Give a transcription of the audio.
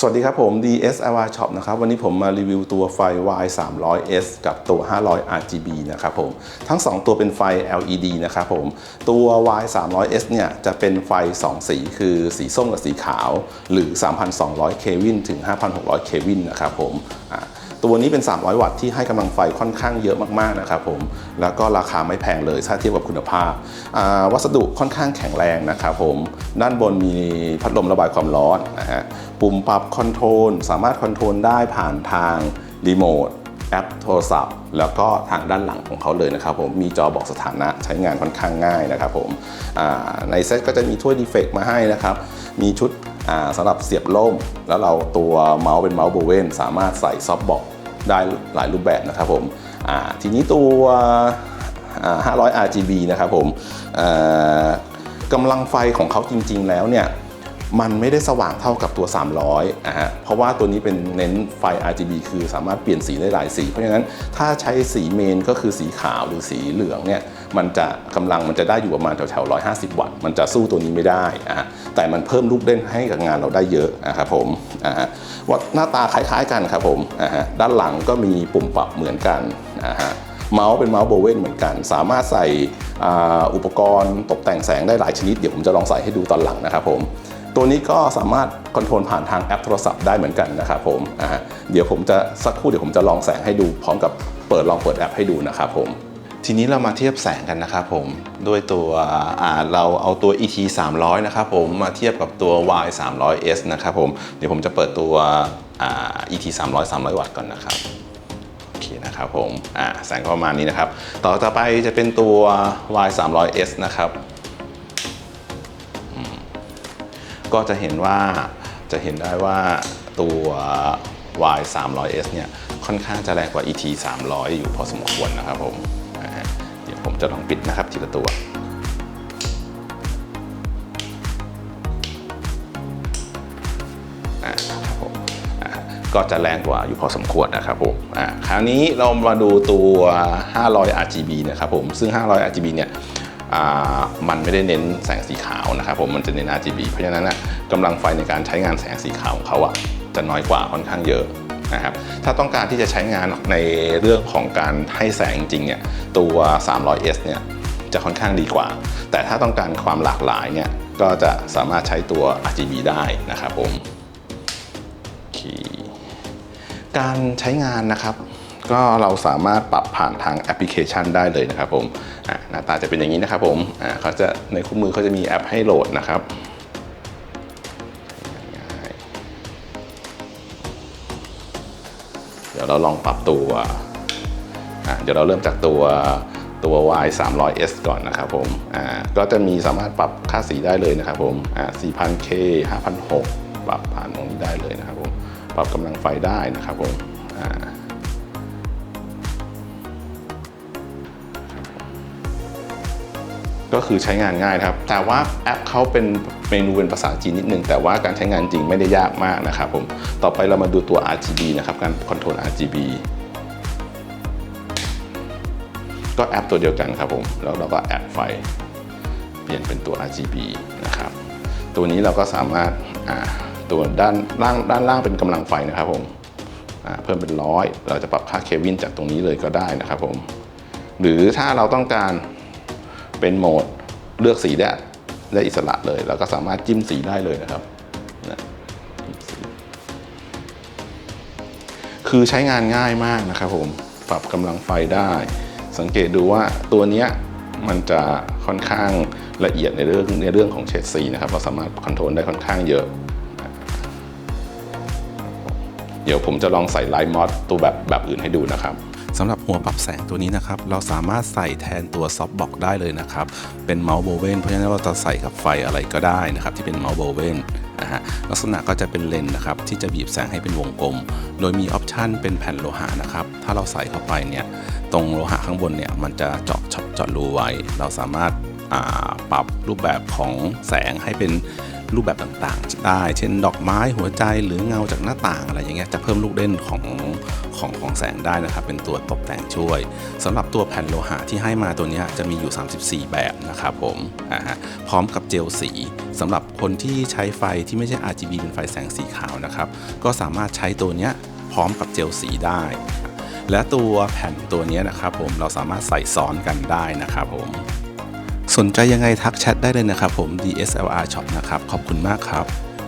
สวัสดีครับผม DSLR Shop นะครับวันนี้ผมมารีวิวตัวไฟ Y 3 0 0 S กับตัว 500 RGB นะครับผมทั้ง 2 ตัวเป็นไฟ LED นะครับผมตัว Y 3 0 0 S เนี่ยจะเป็นไฟ 2 สีคือสีส้มกับสีขาว หรือ 3,200 เควินถึง 5,600 เควินนะครับผม ตัวนี้เป็น 300 วัตต์ที่ให้กำลังไฟค่อนข้างเยอะมากๆนะครับผมแล้วก็ราคาไม่แพงเลยถ้าเทียบกับคุณภาพอ่าวัสดุค่อนข้างแข็งแรงนะครับผมด้านบนมีพัดลมระบายความร้อนนะฮะปุ่มปรับคอนโทรลสามารถคอนโทรลได้ผ่านทางรีโมทแอปโทรศัพท์ แล้วก็ทางด้านหลังของเขาเลยนะครับผมมีจอบอกสถานะใช้งานค่อนข้างง่ายนะครับผมอ่าในเซ็ตก็จะมีถ้วยดีเฟกมาให้นะครับ มีชุด สำหรับเสียบล่ม แล้วเราตัวเมาส์เป็นเมาส์โบเวนสามารถใส่ซอฟต์บอกได้หลายรูปแบบนะครับผมอ่าทีนี้ตัว 500 RGB นะครับผมอ่ากำลังไฟของเขาจริง ๆ แล้วเนี่ยมันไม่ได้สว่างเท่ากับตัว 300อะฮะเพราะว่าตัวนี้เป็นเน้นไฟ RGB คือสามารถเปลี่ยนสีได้หลายสี เพราะฉะนั้นถ้าใช้สีเมนก็คือสีขาวหรือสีเหลืองเนี่ย มันจะกำลังมันจะได้อยู่ประมาณแถวๆ150วัตต์มันจะสู้ตัวนี้ไม่ได้อะฮะแต่มันเพิ่มลูกเล่นให้กับงานเราได้เยอะนะครับผมอ่าฮะว่าหน้าตาคล้ายๆกันครับผมอ่าฮะด้านหลังก็มีปุ่มปรับเหมือนกันอ่าฮะเมาส์เป็นเมาส์โบเวนเหมือนกัน สามารถใส่อุปกรณ์ตกแต่งแสงได้หลายชนิด เดี๋ยวผมจะลองใส่ให้ดูตอนหลังนะครับผม ตัวนี้ก็สามารถคอนโทรลผ่านทางแอปโทรศัพท์ได้เหมือนกันนะครับผมเดี๋ยวผมจะสักครู่เดี๋ยวผมจะลองแสงให้ดูพร้อมกับเปิดลองเปิดแอปให้ดูนะครับผม ทีนี้เรามาเทียบแสงกันนะครับผมด้วยตัวเราเอาตัว ET 300 นะครับผมมาเทียบกับตัว Y 300 S นะครับผมเดี๋ยวผมจะเปิดตัวอ่า ET 300 300 วัตต์ก่อนนะครับโอเคนะครับผมแสงประมาณนี้นะครับ ต่อต่อไปจะเป็นตัว Y 3 0 0 S นะครับก็จะเห็นว่าจะเห็นได้ว่าตัว Y 3 0 0 S เนี่ยค่อนข้างจะแรงกว่า ET 300 อยู่พอสมควรนะครับผม จะลองปิดนะครับทีละตัวอ่าครับผมอ่าก็จะแรงกว่าอยู่พอสมควรนะครับผมอ่าคราวนี้เรามาดูตัว 500 RGB นะครับผม ซึ่ง 500 RGB เนี่ยอ่ามันไม่ได้เน้นแสงสีขาวนะครับผมมันจะเน้น RGB เพราะฉะนั้นนะกำลังไฟในการใช้งานแสงสีขาวของเขาอะจะน้อยกว่าค่อนข้างเยอะ นะครับถ้าต้องการที่จะใช้งานในเรื่องของการให้แสงจริงเนี่ยตัว 300S เนี่ยจะค่อนข้างดีกว่า แต่ถ้าต้องการความหลากหลายเนี่ยก็จะสามารถใช้ตัว RGB ได้นะครับผมการใช้งานนะครับ ก็เราสามารถปรับผ่านทางแอปพลิเคชันได้เลยนะครับผมหน้าตาจะเป็นอย่างนี้นะครับผมเขาจะในคู่มือเขาจะมีแอปให้โหลดนะครับ เดี๋ยวเราลองปรับตัวเดี๋ยวเราเริ่มจากตัวตัว Y 300S ก่อนนะครับผมก็จะมีสามารถปรับค่าสีได้เลยนะครับผมอ่า 4,000K 5,600ปรับผ่านตรงนี้ได้เลยนะครับผม ปรับกำลังไฟได้นะครับผม ก็คือใช้งานง่ายครับ แต่ว่าแอปเขาเป็นเมนูเป็นภาษาจีนนิดนึง แต่ว่าการใช้งานจริงไม่ได้ยากมากนะครับผม ต่อไปเรามาดูตัว RGB นะครับการคอนโทรล RGB ก็แอปตัวเดียวกันครับผม แล้วเราก็แอดไฟ เปลี่ยนเป็นตัว RGB นะครับ ตัวนี้เราก็สามารถตัวด้านล่างด้านล่างเป็นกำลังไฟนะครับผมเพิ่มเป็นร้อยเราจะปรับค่าเควินจากตรงนี้เลยก็ได้นะครับผม หรือถ้าเราต้องการ เป็นโหมดเลือกสีได้ได้อิสระเลยเราก็สามารถจิ้มสีได้เลยนะครับนะคือใช้งานง่ายมากนะครับผม ปรับกำลังไฟได้ สังเกตดูว่าตัวนี้มันจะค่อนข้างละเอียดในเรื่องในเรื่องของเฉดสีนะครับ เราสามารถคอนโทรลได้ค่อนข้างเยอะ เดี๋ยวผมจะลองใส่ไลท์มอสตัวแบบแบบอื่นให้ดูนะครับ สำหรับหัวปรับแสงตัวนี้นะครับ เราสามารถใส่แทนตัวซอฟต์บ็อกได้เลยนะครับ เป็นเมาส์โบเวนเพราะฉะนั้นเราจะใส่กับไฟอะไรก็ได้นะครับ ที่เป็นเมาส์โบเวนนะฮะลักษณะก็จะเป็นเลนส์นะครับ ที่จะบีบแสงให้เป็นวงกลม โดยมีออปชันเป็นแผ่นโลหะนะครับ ถ้าเราใส่เข้าไปเนี่ย ตรงโลหะข้างบนเนี่ย มันจะเจาะเจาะเจาะรูไว้ เราสามารถปรับรูปแบบของแสงให้เป็น รูปแบบต่างๆ ได้ เช่น ดอกไม้หัวใจหรือเงาจากหน้าต่างอะไรอย่างเงี้ยจะเพิ่มลูกเล่นของของของแสงได้นะครับ เป็นตัวตกแต่งช่วยสำหรับตัวแผ่นโลหะที่ให้มาตัวนี้จะมีอยู่ 34 แบบนะครับผมอ่าฮะพร้อมกับเจลสีสำหรับคนที่ใช้ไฟที่ไม่ใช่ RGB เป็นไฟแสงสีขาวนะครับก็สามารถใช้ตัวนี้พร้อมกับเจลสีได้และตัวแผ่นตัวนี้นะครับผมเราสามารถใส่ซ้อนกันได้นะครับผม สนใจยังไงทักแชทได้เลยนะครับผม DSLR Shop นะครับ ขอบคุณมากครับ